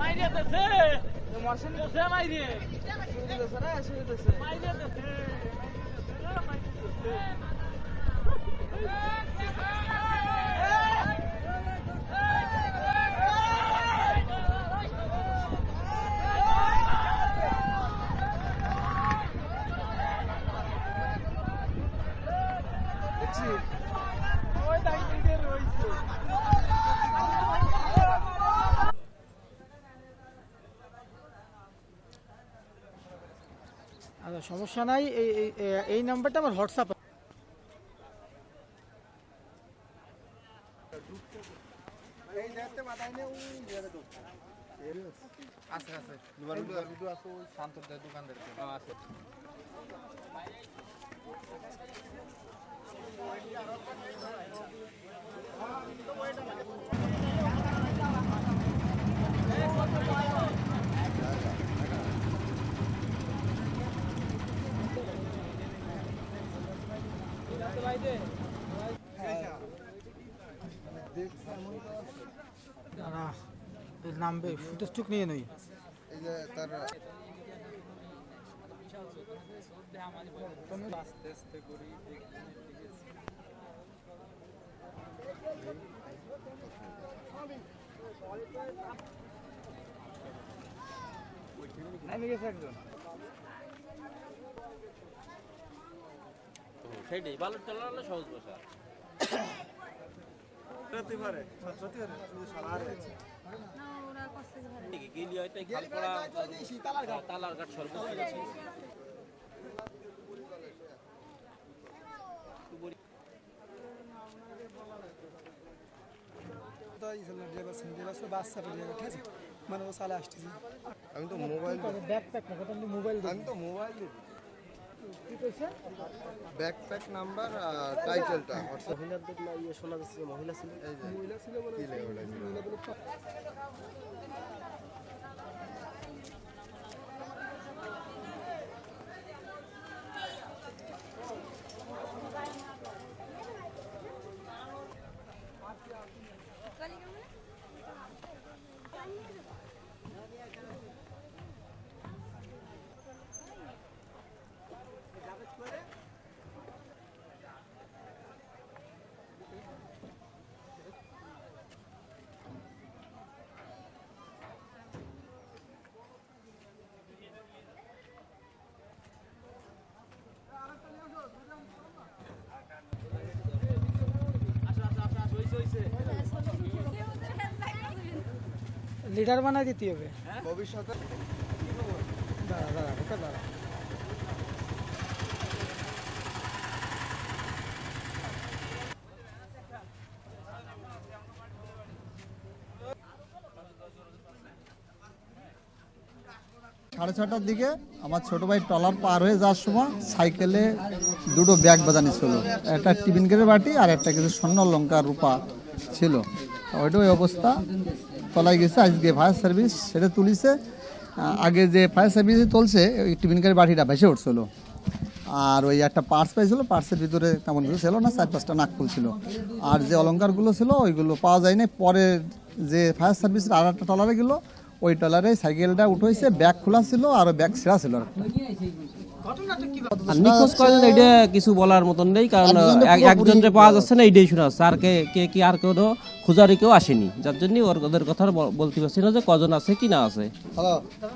মাইরিয়ে সমস্যা নাই এই এই- নাম্বারটা আমার হোয়াটসঅ্যাপ আছে। ওই শান্তদের দোকানদের আছে। নামবে ফুটেজটুক নিয়ে নই। তার নামে গেছে একজন। সেইটাই বালুর চালা হলে সহজ বসা গেলি হয়তো এই খালপাড়া তালার ঘাট সর্বোচ্চ মানে ও সালে আসতেছি আমি তো মোবাইল ব্যাকপ্যাক না মোবাইল আমি তো মোবাইল ব্যাকপ্যাক নাম্বার টাইটেলটা হোয়াটসঅ্যাপ। মহিলাদের না ইয়ে শোনা যাচ্ছে যে মহিলা ছিল? এই যে কি লিডার বানাই দিতে হবে। ভবিষ্যতে? দাঁড়া দাঁড়া ওটা দাঁড়া। সাড়ে ছটার দিকে আমার ছোট ভাই টলার পার হয়ে যাওয়ার সময় সাইকেলে দুটো ব্যাগ বাজানি ছিল। একটা টিফিন গেটের বাটি আর একটা কিছু স্বর্ণ লঙ্কা রূপা ছিল। ওইটা ওই অবস্থা। তলায় গেছে আজকে ফায়ার সার্ভিস সেটা তুলিছে। আগে যে ফায়ার সার্ভিসে তুলছে ওই টিফিন বাড়িটা ভেসে উঠছিল। আর ওই একটা পার্স পাইছিল পার্সের ভিতরে তেমন কিছু ছিল না, চার পাঁচটা নাকফুল ছিল। আর যে অলঙ্কারগুলো ছিল, ওইগুলো পাওয়া যায়নি। পরে যে ফায়ার সার্ভিসের আর একটা গেলো ওই টলারে সাইকেলটা উঠেছে ব্যাগ খোলা ছিল আর ব্যাগ ছেঁড়া ছিল। আর নিখোঁজ করেন এটা কিছু বলার মতন নেই কারণ এক- একজন যে পাওয়া যাচ্ছে না এইটাই শোনা যাচ্ছে। আর কে কে কি আর কোনো খুঁজারি কেউ আসেনি। যার জন্য ওর ওদের কথা বল- বলতে পারছি না যে কজন আছে কি না আছে।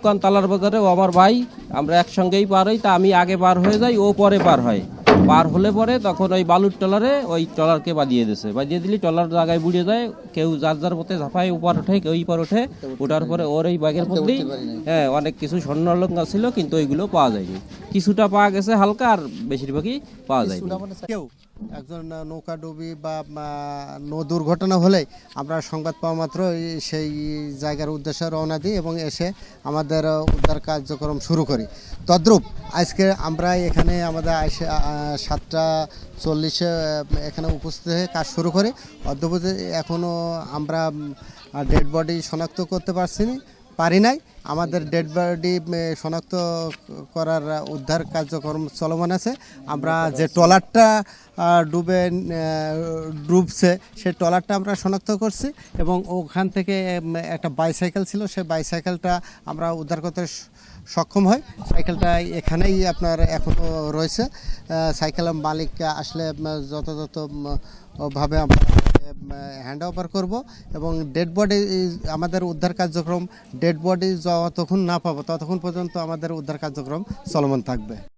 কারণ তালার বাজারে ও আমার ভাই আমরা একসঙ্গেই পার হই তা আমি আগে পার হয়ে যাই ও পরে পার হয়। পার হলে পরে তখন ওই বালুর টলারে ওই টলারকে বাঁধিয়ে দিছে বাঁধিয়ে দিলে টলার জায়গায় বুড়িয়ে যায় কেউ যার যার পথে ঝাঁপায় উপর ওঠে কেউ ইপার ওঠে ওঠার পরে ওর এই বাঘের মধ্যেই হ্যাঁ অনেক কিছু স্বর্ণ অলঙ্কার ছিল কিন্তু ওইগুলো পাওয়া যায়নি। কিছুটা পাওয়া গেছে হালকা আর বেশিরভাগই পাওয়া যায়নি। কেউ? একজন নৌকা ডুবি বা নৌ দুর্ঘটনা হলে আমরা সংবাদ পাওয়া মাত্র সেই জায়গার উদ্দেশ্যে রওনা দিই এবং এসে আমাদের উদ্ধার কার্যক্রম শুরু করি। তদ্রূপ, আজকে আমরা এখানে আমাদের সাতটা চল্লিশে এখানে উপস্থিত হয়ে কাজ শুরু করি। অদ্যবধি এখনও আমরা ডেড বডি শনাক্ত করতে পারছি না। পারি নাই। আমাদের ডেড বডি শনাক্ত করার উদ্ধার কার্যক্রম চলমান আছে। আমরা যে ট্রলারটা ডুবে ডুবছে সেই ট্রলারটা আমরা শনাক্ত করছি এবং ওখান থেকে একটা বাইসাইকেল ছিল সেই বাইসাইকেলটা আমরা উদ্ধার করতে সক্ষম হয় সাইকেলটা এখানেই আপনার এখনও রয়েছে। সাইকেলের মালিক আসলে যথাযথ ভাবে হ্যান্ড ওভার করব এবং ডেড বডি আমাদের উদ্ধার কার্যক্রম ডেড বডি যতক্ষণ না পাবো ততক্ষণ পর্যন্ত আমাদের উদ্ধার কার্যক্রম চলমান থাকবে।